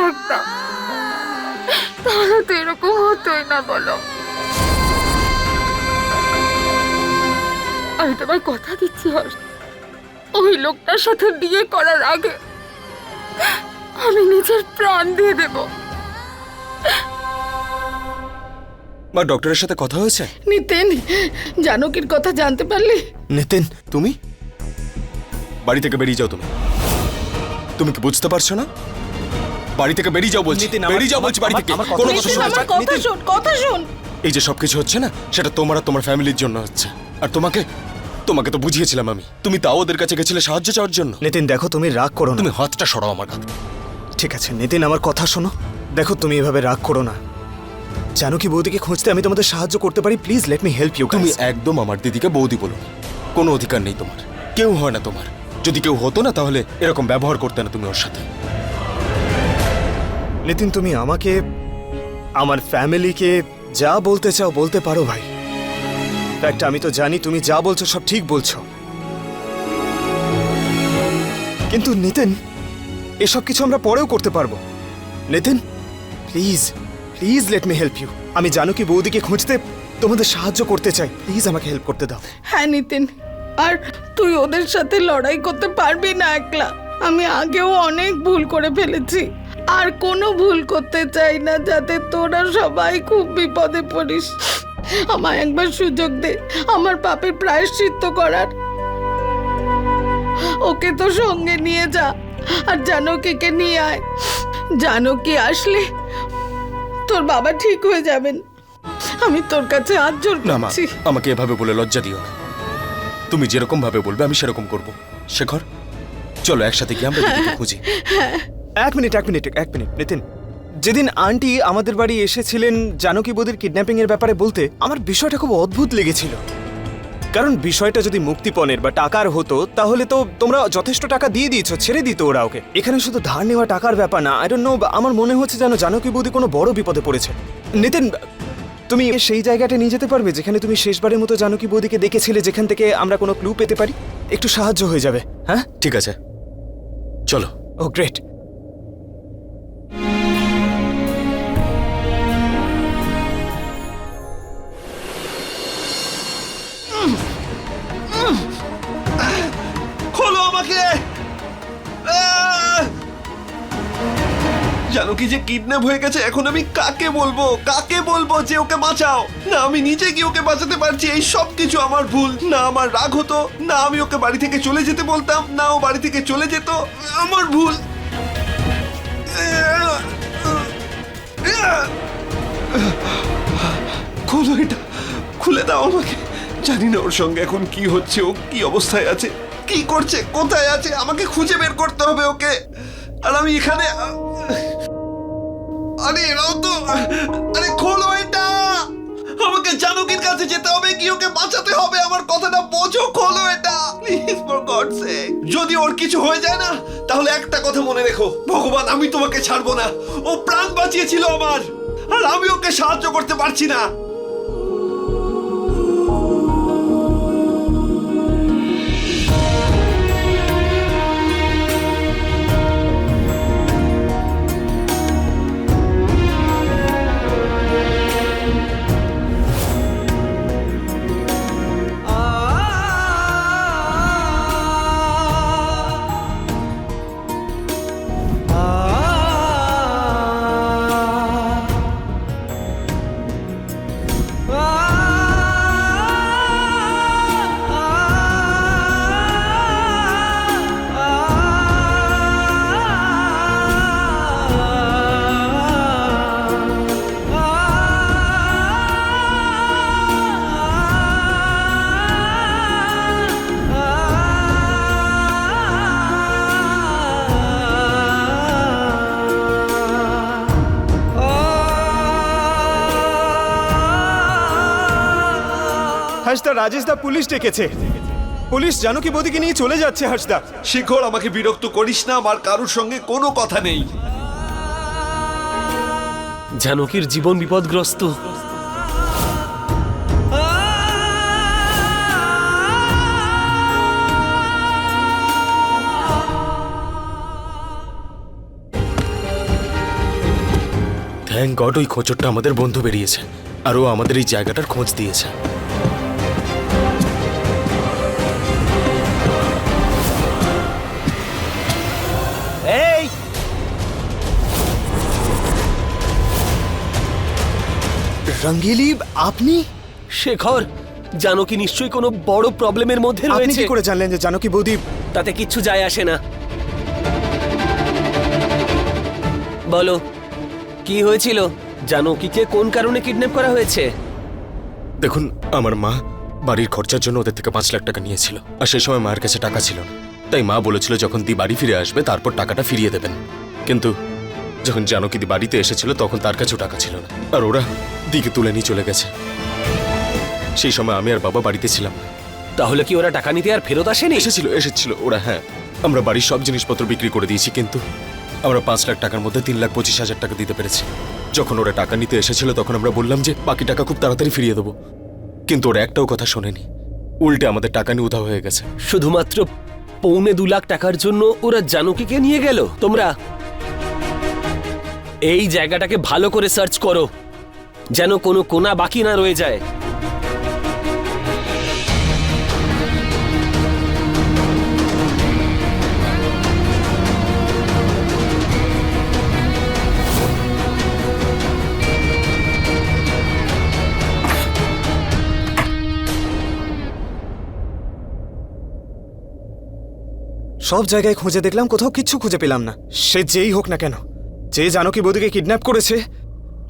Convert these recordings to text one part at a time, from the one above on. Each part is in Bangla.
থাকতাম। তাহলে তো এরকম হতোই না বলো। আমি তোমায় কথা দিচ্ছি হর্ষ। ওই লোকটার সাথে বিয়ে করার আগে আমি নিজের প্রাণ দিয়ে দেবো। মা ডক্টরের সাথে কথা হয়েছে? নিতেন জানকীর কথা জানতে পারলি? নিতিন তুমি? বাড়ি থেকে বেরিয়ে যাও তুমি। তুমি কি বুঝতে পারছ না? বাড়ি থেকে বেরিয়ে যাও বলছি। নিতিন, আমার- বেরিয়ে যাও বলছি বাড়ি আমার- থেকে। আমার কোনো কথা নিতেন, শোনা। আমার কথা শোন কথা শোন। এই যে সবকিছু হচ্ছে না সেটা তোমার আর তোমার ফ্যামিলির জন্য হচ্ছে। আর তোমাকে তোমাকে তো বুঝিয়েছিলাম আমি। তুমি তাও ওদের কাছে গেছিলে সাহায্য চাওয়ার জন্য। নিতিন দেখো তুমি রাগ করো না। তুমি হাতটা সরাও আমার হাত। ঠিক আছে নিতিন আমার কথা শোনো। দেখো তুমি এভাবে রাগ করো না। জানো কি বৌদিকে খুঁজতে আমি তোমাদের সাহায্য করতে পারি? Please let me help you তুমি একদম আমার দিদিকে বৌদি বলো না। কোনো অধিকার নেই তোমার। কেউ হয় না তোমার। যদি কেউ হতো না তাহলে এরকম ব্যবহার করতে না তুমি ওর সাথে। নিতিন, তুমি আমাকে, আমার ফ্যামিলিকে যা বলতে চাও বলতে পারো ভাই। ফ্যাক্ট আমি তো জানি তুমি যা বলছো সব ঠিক বলছো। কিন্তু নিতিন, এসব কিছু আমরা পরেও করতে পারব। Nitin please please let me help you আমি জানো কি বৌদিকে খুঁজতে তোমাদের সাহায্য করতে চাই। প্লিজ আমাকে হেল্প করতে দাও। হ্যাঁ নিতেন, আর তুই ওদের সাথে লড়াই করতে পারবি না একলা। আমি আগেও অনেক ভুল করে ফেলেছি। আর কোনো ভুল করতে চাই না যাতে তোরা সবাই খুব বিপদে পড়িস। আমায় একবার সুযোগ দে আমার পাপের প্রায়শ্চিত্ত করার। ওকে তো সঙ্গে নিয়ে যা আর জানকীকে নিয়ে আয়। জানকী আসলে তোর বাবা ঠিক হয়ে যাবেন। আমি তোর কাছে হাত জোর না মা করছি। আমাকে এভাবে বলে লজ্জা দিও না। তুমি যেরকম ভাবে বলবে আমি সেরকম করব। শেখর চলো একসাথে গিয়ে আমরা দিদিকে খুঁজি। এক মিনিট এক মিনিট এক মিনিট নিতিন। যেদিন আন্টি আমাদের বাড়ি এসেছিলেন জানকী বৌদির কিডন্যাপিং এর ব্যাপারে বলতে আমার বিষয়টা খুব অদ্ভুত লেগেছিল। কারণ বিষয়টা যদি মুক্তিপণের বা টাকার হতো তাহলে তো তোমরা যথেষ্ট টাকা দিয়ে দিয়েছ ছেড়ে দিত ওরা ওকে। এখানে শুধু ধার নেওয়া টাকার ব্যাপার না আই ডোন্ট নো আমার মনে হচ্ছে যেন জানকী বৌদি কোনো বড় বিপদে পড়েছে। নিতিন তুমি সেই জায়গাটা নিয়ে যেতে পারবে যেখানে তুমি শেষবারের মতো জানকী বৌদিকে দেখেছিলে যেখান থেকে আমরা কোনো ক্লু পেতে পারি? একটু সাহায্য হয়ে যাবে হ্যাঁ? ঠিক আছে। চলো। ও গ্রেট জানো কি যে কিডন্যাপ হয়ে গেছে? এখন আমি কাকে বলব? কাকে বলব যে ওকে বাঁচাও? না, আমি নিজে কি ওকে বাঁচাতে পারছি, এই সব কিছু আমার ভুল। না, আমার রাগ হতো। না, আমি ওকে বাড়ি থেকে চলে যেতে বলতাম। না, ও বাড়ি থেকে চলে যেত। আমার ভুল। খোলো এটা। খুলে দাও আমাকে। জানি না ওর সঙ্গে এখন কি হচ্ছে, ও কি অবস্থায় আছে, কি করছে, কোথায় আছে? আমাকে খুঁজে বের করতে হবে ওকে। আর আমি এখানে আরে এরাও তো, আরে, খোলো এটা। আমাকে জানকির কাছে যেতে হবে, কি ওকে বাঁচাতে হবে? আমার কথাটা বোঝো, খোলো এটা। প্লিজ ফর গড যদি ওর কিছু হয়ে যায় না, তাহলে একটা কথা মনে রেখো। ভগবান, আমি তোমাকে ছাড়বো না। ও প্রাণ বাঁচিয়েছিল আমার, আর আমি ওকে সাহায্য করতে পারছি না। রাজেশদা পুলিশ ডেকেছে। পুলিশ জানো কি বৌদিকে নিয়ে চলে যাচ্ছে হাসদা শিখর আমাকে বিরক্ত করিস না আমার কারুর সঙ্গে কোনো কথা নেই। জানকীর জীবন বিপদগ্রস্ত। থ্যাংক গড ওই খোঁচরটা আমাদের বন্ধু বেরিয়েছে আর ও আমাদের এই জায়গাটার খোঁজ দিয়েছে। রঙ্গিলি আপনি? শেখর জানকি নিশ্চয়ই কোনো বড় প্রবলেমের মধ্যে আপনি রয়েছে? কি করে জানলেন যে জানকি বৌদি তাতে কিচ্ছু যায় আসে না। বলো কি হয়েছিল? জানকীকে কোন কারণে কিডন্যাপ করা হয়েছে? দেখুন আমার মা বাড়ির খরচার জন্য ওদের থেকে পাঁচ লাখ টাকা নিয়েছিল আর সেই সময় মায়ের কাছে টাকা ছিল না। তাই মা বলেছিল যখন দি বাড়ি ফিরে আসবে তারপর টাকাটা ফিরিয়ে দেবেন। কিন্তু যখন জানকি দি বাড়িতে এসেছিল তখন তার কাছেও টাকা ছিল না। আর ওরা দিকে তুলে নিয়ে চলে গেছে। সেই সময় আমি আর বাবা বাড়িতে ছিলাম। তাহলে কি ওরা টাকা নিতে আর ফেরত আসেনি? এসেছিল এসেছিল। ওরা হ্যাঁ আমরা বাড়ির সব জিনিসপত্র বিক্রি করে দিয়েছি কিন্তু আমরা পাঁচ লাখ টাকার মধ্যে তিন লাখ পঁচিশ হাজার টাকা দিতে পেরেছি। যখন ওরা টাকা নিতে এসেছিল তখন আমরা বললাম যে বাকি টাকা খুব তাড়াতাড়ি ফিরিয়ে দেবো। কিন্তু ওরা একটাও কথা শোনেনি। উল্টে আমাদের টাকা নিয়ে উধাও হয়ে গেছে। শুধুমাত্র পৌনে দু লাখ টাকার জন্য ওরা জানকীকে নিয়ে গেল। তোমরা এই জায়গাটাকে ভালো করে সার্চ করো, যেন কোনো কোনা বাকি না রয়ে যায়। সব জায়গায় খুঁজে দেখলাম, কোথাও কিচ্ছু খুঁজে পেলাম না। সে যেই হোক না কেন। যে জানকি বৌদিকে কিডন্যাপ করেছে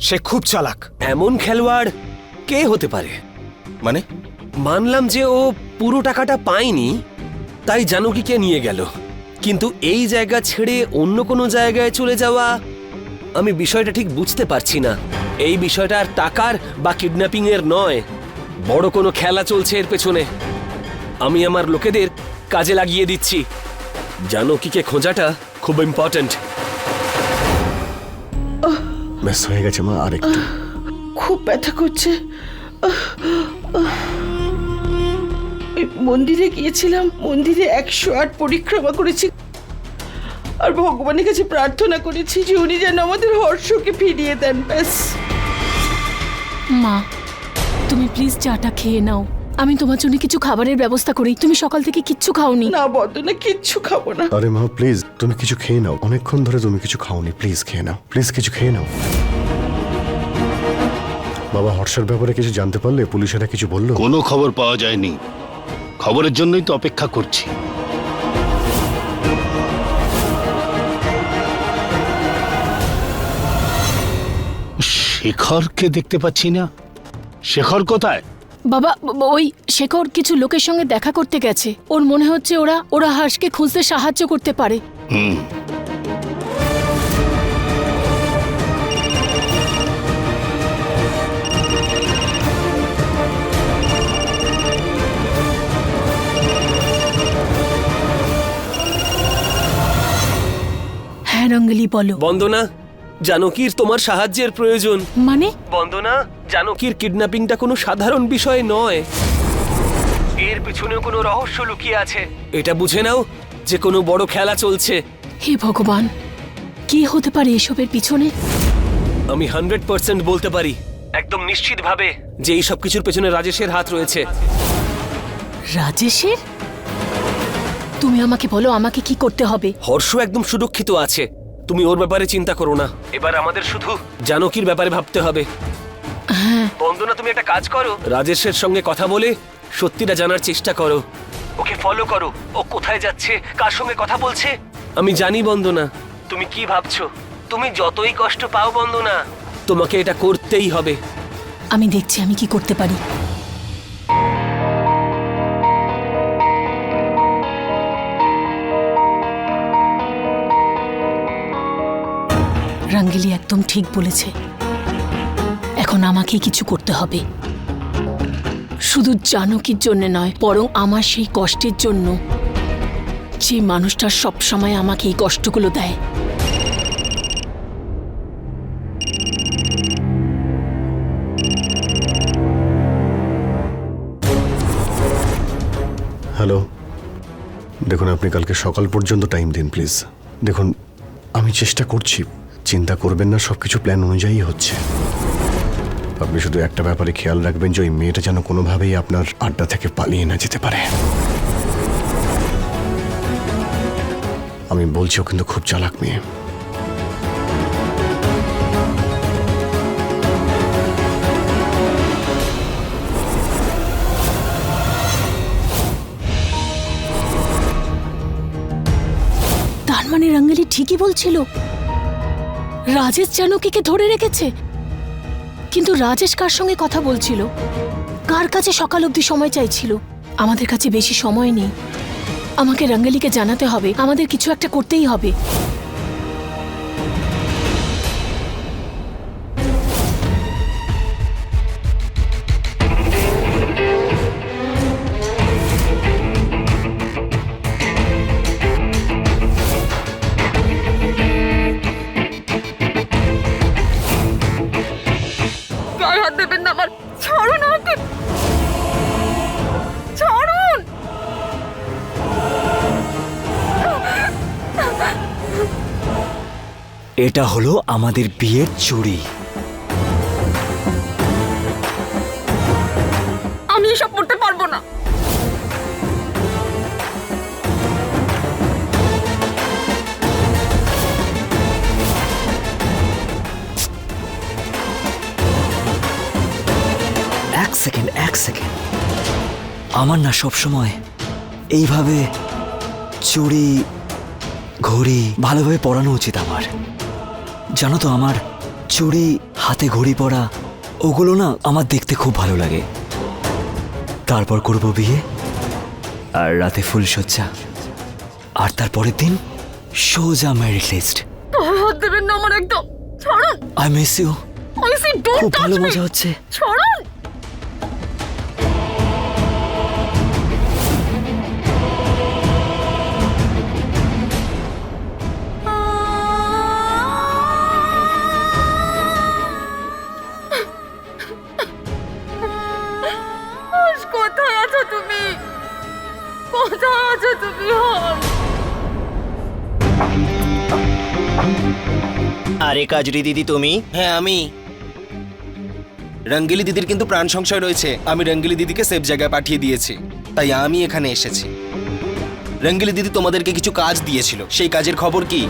সে খুব চালাক। এমন খেলোয়াড় কে হতে পারে? মানে? মানলাম যে ও পুরো টাকাটা পায়নি তাই জানকীকে নিয়ে গেল। কিন্তু এই জায়গা ছেড়ে অন্য কোনো জায়গায় চলে যাওয়া আমি বিষয়টা ঠিক বুঝতে পারছি না। এই বিষয়টা আর টাকার বা কিডন্যাপিং এর নয়। বড় কোনো খেলা চলছে এর পেছনে। আমি আমার লোকেদের কাজে লাগিয়ে দিচ্ছি। জানকীকে খোঁজাটা খুব ইম্পর্ট্যান্ট ব্যাস হয়ে গেছে মা আর একটু খুব ব্যথা করছে। ওই মন্দিরে গিয়েছিলাম মন্দিরে একশো আট পরিক্রমা করেছি। আর ভগবানের কাছে প্রার্থনা করেছি যে উনি যেন আমাদের হর্ষকে ফিরিয়ে দেন ব্যাস। মা তুমি প্লিজ চাটা খেয়ে নাও। আমি তোমার জন্য কিছু খাবারের ব্যবস্থা করি। তুমি সকাল থেকে কিচ্ছু খাওনি। না বদনা কিচ্ছু খাব না। আরে মা প্লিজ তুমি কিছু খেয়ে নাও। অনেকক্ষণ ধরে তুমি কিছু খাওনি। প্লিজ খেয়ে নাও। প্লিজ কিছু খেয়ে নাও। বাবা হর্ষের ব্যাপারে কিছু জানতে পারলে পুলিশেরা কিছু বলল? কোনো খবর পাওয়া যায়নি। খবরের জন্যই তো অপেক্ষা করছি। শেখরকে দেখতে পাচ্ছি না। শেখর কোথায়? বাবা ওই শেখর কিছু লোকের সঙ্গে দেখা করতে গেছে। ওর মনে হচ্ছে ওরা ওরা হার্ষকে খুঁজতে সাহায্য করতে পারে। হুম। হ্যাঁ রঙ্গলি বলো। বন্দনা জানকীর তোমার সাহায্যের প্রয়োজন। মানে? বন্দনা জানকীর কিডন্যাপিংটা কোনো সাধারণ বিষয় নয়। এর পিছনেও কোনো রহস্য লুকিয়ে আছে। এটা বুঝে নাও যে কোনো বড় খেলা চলছে। হে ভগবান কি হতে পারে এসবের পিছনে? আমি হান্ড্রেড পার্সেন্ট বলতে পারি। একদম নিশ্চিত ভাবে যে এই সব কিছুর পেছনে রাজেশের হাত রয়েছে। রাজেশের? তুমি আমাকে বলো আমাকে কি করতে হবে। হর্ষ একদম সুরক্ষিত আছে। তুমি ওর ব্যাপারে চিন্তা করো না। এবার আমাদের শুধু জানকীর ব্যাপারে ভাবতে হবে। বন্দনা তুমি একটা কাজ করো। রাজেশের সঙ্গে কথা বলে সত্যিটা জানার চেষ্টা করো। ওকে ফলো করো। ও কোথায় যাচ্ছে? কার সঙ্গে কথা বলছে? আমি জানি বন্দনা। তুমি কি ভাবছ? তুমি যতই কষ্ট পাও বন্দনা তোমাকে এটা করতেই হবে। আমি দেখছি আমি কি করতে পারি। রাঙ্গিলি একদম ঠিক বলেছে। এখন আমাকে কিছু করতে হবে। শুধু জানকীর জন্য নয়, বরং আমার সেই কষ্টের জন্য। যে মানুষটা সবসময় আমাকে এই কষ্টগুলো দেয়। হ্যালো। দেখুন, আপনি কালকে সকাল পর্যন্ত টাইম দিন, প্লিজ। দেখুন, আমি চেষ্টা করছি। চিন্তা করবেন না, সবকিছু প্ল্যান অনুযায়ী হচ্ছে। আপনি শুধু একটা ব্যাপারে খেয়াল রাখবেন যে ওই মেয়েটা যেন কোনোভাবেই আপনার আড্ডা থেকে পালিয়ে না যেতে পারে। আমি বলছি, ও কিন্তু খুব চালাক মেয়ে। তার মানে রঙ্গলি ঠিকই বলছিল। রাজেশ জানকীকে ধরে রেখেছে? কিন্তু রাজেশ কার সঙ্গে কথা বলছিল? কার কাছে সকাল অবধি সময় চাইছিল? আমাদের কাছে বেশি সময় নেই। আমাকে রাঙ্গেলিকে জানাতে হবে। আমাদের কিছু একটা করতেই হবে। এটা হলো আমাদের বিয়ের চুড়ি। আমি এসব করতে পারব না। এক সেকেন্ড এক সেকেন্ড। আমার না সব সময় এইভাবে চুড়ি ঘড়ি ভালোভাবে পড়ানো উচিত আমার। জানো তো আমার চুড়ি হাতে ঘড়ি পরা ওগুলো না আমার দেখতে খুব ভালো লাগে। তারপর করব বিয়ে আর রাতে ফুল সজ্জা। আর তারপরের দিন সোজা ম্যারিড লিস্ট হাত দেবেন না আমার একদম। ছাড়ুন। আই মিস ইউ খুব ভালো. মজা হচ্ছে। আরে কাজরি দিদি তুমি? হ্যাঁ আমি। রঙ্গিলি দিদির কিন্তু প্রাণ সংশয় রয়েছে। আমি রঙ্গিলি দিদিকে সেফ জায়গায় পাঠিয়ে দিয়েছি। তাই আমি এখানে এসেছি। রঙ্গিলি দিদি তোমাদেরকে কিছু কাজ দিয়েছিল। সেই কাজের খবর কি?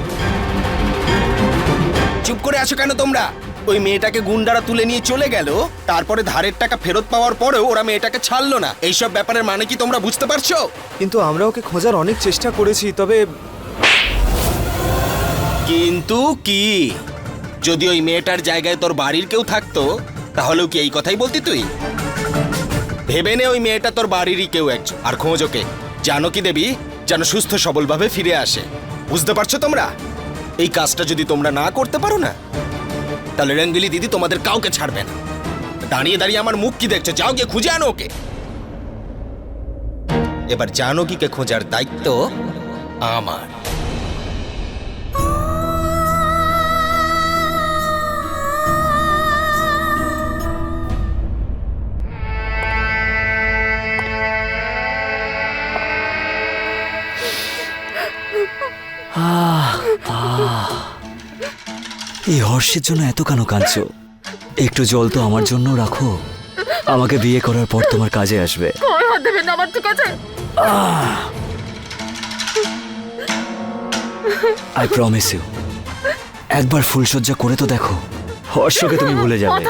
চুপ করে আছো কেন তোমরা? ওই মেয়েটাকে গুন্ডারা তুলে নিয়ে চলে গেল তারপরে ধারের টাকা ফেরত পাওয়ার পরেও ওরা মেয়েটাকে ছাড়লো না। এইসব ব্যাপারের মানে কি তোমরা বুঝতে পারছ? কিন্তু আমরা ওকে খোঁজার অনেক চেষ্টা করেছি তবে কিন্তু কি? যদি ওই মেয়েটার জায়গায় তোর বাড়ির কেউ থাকতো, তাহলেও কি এই কথাই বলতি তুই? ভেবে নে ওই মেয়েটা তোর বাড়িরই কেউ একজন। আর খোঁজ ওকে জানো কি দেবী? যেন সুস্থ সবলভাবে ফিরে আসে। বুঝতে পারছ তোমরা? এই কাজটা যদি তোমরা না করতে পারো না, তাহলে রঙ্গিলি দিদি তোমাদের কাউকে ছাড়বে না। দাঁড়িয়ে দাঁড়িয়ে আমার মুখ কি দেখছ? যাও গিয়ে খুঁজে আনো ওকে। এবার জানকীকে খোঁজার দায়িত্ব? আমার। এই হর্ষের জন্য এত কেন কাঁদছো? একটু জল তো আমার জন্য রাখো। আমাকে বিয়ে করার পর তোমার কাজে আসবে। আই প্রমিস ইউ একবার ফুলসজ্জা করে তো দেখো। হর্ষকে তুমি ভুলে যাবে।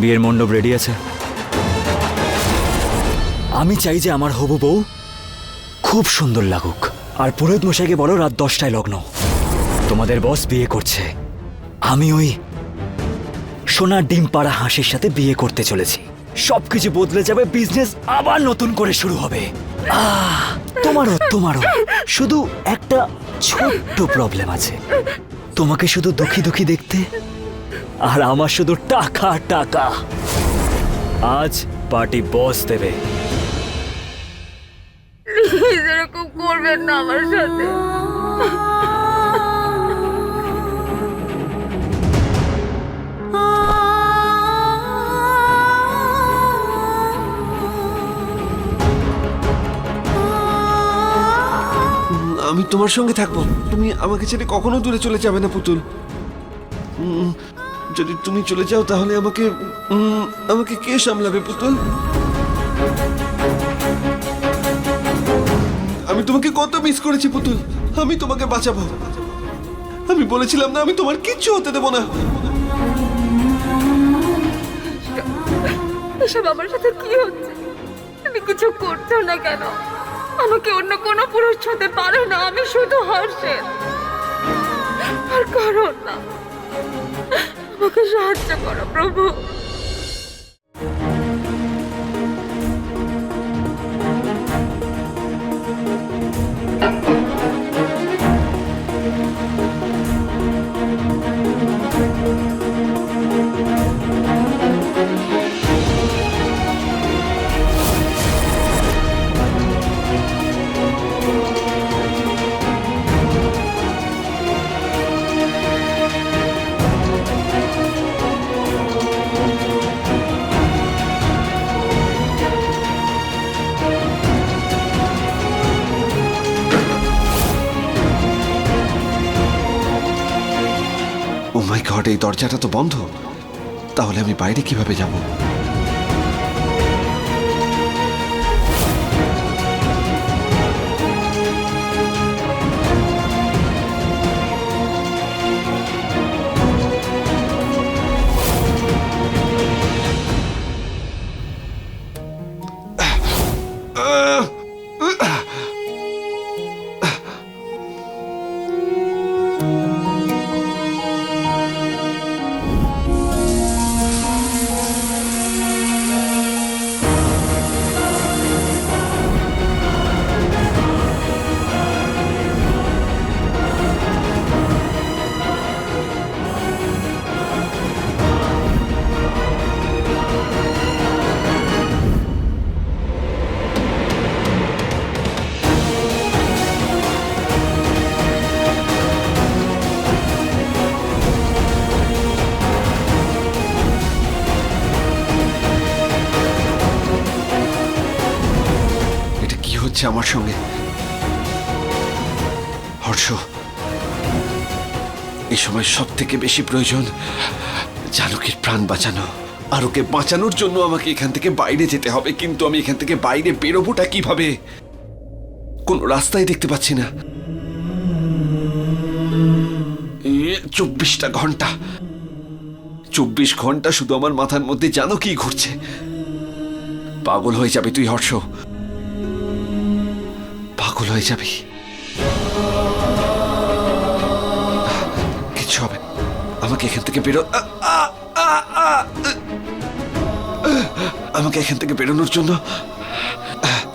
বিয়ের মণ্ডপ রেডি আছে। আমি চাই যে আমার হবু বউ খুব সুন্দর লাগুক। আর পুরোহিত মশাইকে বলো রাত দশটায় লগ্ন। তোমাদের বস বিয়ে করছে। আমি ওই সোনার ডিম পাড়া হাঁসের সাথে বিয়ে করতে চলেছি। সবকিছু বদলে যাবে বিজনেস আবার নতুন করে শুরু হবে। তোমারও তোমারও। শুধু একটা ছোট্ট প্রবলেম আছে। তোমাকে শুধু দুঃখী দুঃখী দেখতে, আর আমার শুধু টাকা টাকা। আজ পার্টি বস দেবে। প্লিজ এরকম করবেন না আমার সাথে। আমি তোমার সঙ্গে থাকব। তুমি আমাকে ছেড়ে কখনো দূরে চলে যাবে না, পুতুল। যদি তুমি চলে যাও তাহলে আমাকে আমাকে কে সামলাবে, পুতুল? তোমাকে কত মিস করেছি পুতুল। আমি তোমাকে বাঁচাবো। আমি বলেছিলাম না আমি তোমার কিচ্ছু হতে দেবো না। এসব আমার সাথে কি হচ্ছে? তুমি কিছু করছ না কেন? আমাকে অন্য কোনো পুরুষ হতে পারে না, আমি শুধু হর্ষের আর করো না। আমাকে সাহায্য করো, প্রভু। এই দরজাটা তো বন্ধ। তাহলে আমি বাইরে কীভাবে যাব? হচ্ছে আমার সঙ্গে। হর্ষ এই সময় সব থেকে বেশি প্রয়োজন জানকীর প্রাণ বাঁচানো। আর ওকে বাঁচানোর জন্য আমাকে এখান থেকে বাইরে যেতে হবে, কিন্তু আমি এখান থেকে বাইরে বেরোবোটা কীভাবে? কোনো রাস্তাই দেখতে পাচ্ছি না। চব্বিশটা ঘণ্টা। চব্বিশ ঘণ্টা শুধু আমার মাথার মধ্যে জানো কি ঘুরছে? পাগল হয়ে যাবে তুই, হর্ষ। পাগল হয়ে যাবি। কিছু হবে। আমাকে এখান থেকে বেরো। আমাকে এখান থেকে বেরোনোর জন্য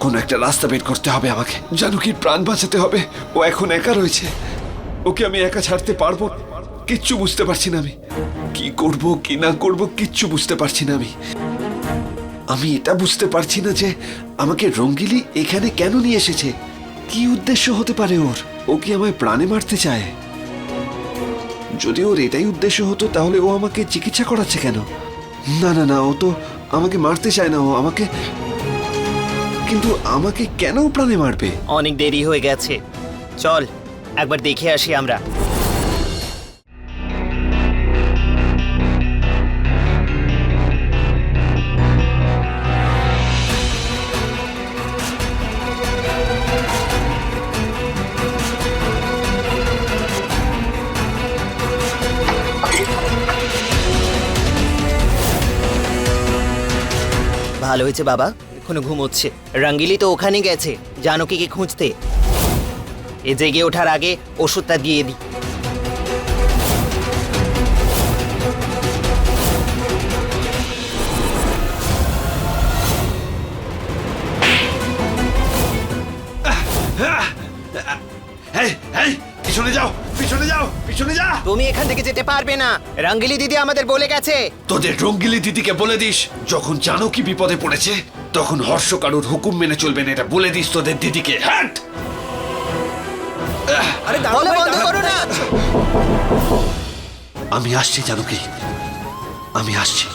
কোনো একটা রাস্তা বের করতে হবে আমাকে। জানুকির প্রাণ বাঁচাতে হবে। ও এখন একা রয়েছে। ওকে আমি একা ছাড়তে পারব কিচ্ছু বুঝতে পারছি না আমি। কি করব, কি না করব, কিচ্ছু বুঝতে পারছি না আমি। আমি এটা বুঝতে পারছি না যে আমাকে রঙ্গিলি এখানে কেন নিয়ে এসেছে। কি উদ্দেশ্য হতে পারে ওর? ও কি আমায় প্রাণে মারতে চায়? যদি ওর এটাই উদ্দেশ্য হতো, তাহলে ও আমাকে চিকিৎসা করাচ্ছে কেন? না না না, ও তো আমাকে মারতে চায় না, ও আমাকে কিন্তু আমাকে কেন প্রাণে মারবে? অনেক দেরি হয়ে গেছে। চল, একবার দেখে আসি আমরা। ভালো হয়েছে বাবা? এখনও ঘুমোচ্ছে রাঙ্গিলি তো ওখানে গেছে। জানকীকে খুঁজতে। এ জেগে ওঠার আগে ওষুধটা দিয়ে দিই। তুমি এখান থেকে যেতে পারবে না। রঙ্গিলি দিদি আমাদের বলে গেছে। তোদের রঙ্গিলি দিদিকে বলে দিস যখন জানো কি বিপদে পড়েছে তখন হর্ষ কারুর হুকুম মেনে চলবে না এটা বলে দিস তোদের দিদিকে। হ্যাঁ! বলো বন্ধ করো না। আমি আসছি জানকী। আমি আসছি।